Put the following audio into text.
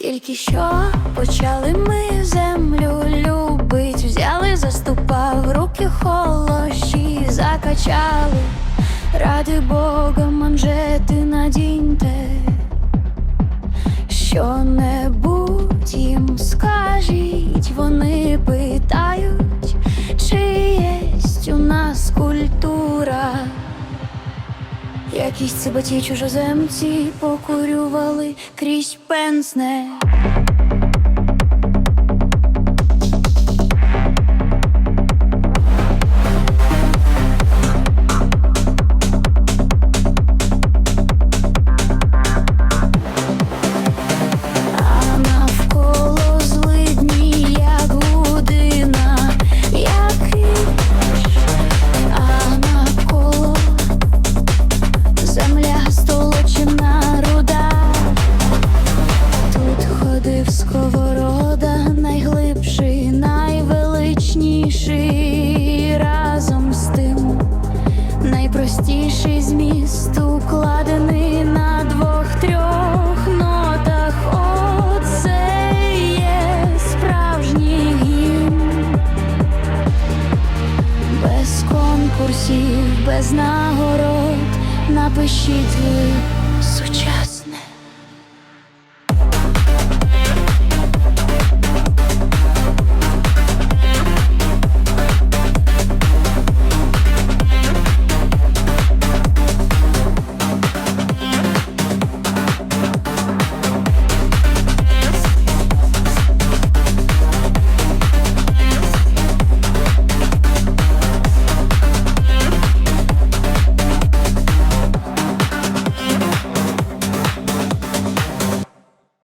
Тільки що почали ми землю любить, взяли, заступав руки холощі, закачали. Ради Бога, манжети надіньте, Якісь цибаті чужоземці покурювали крізь пенсне. Укладений на двох-трьох нотах. Оце є справжній без конкурсів, без нагород напишіть ви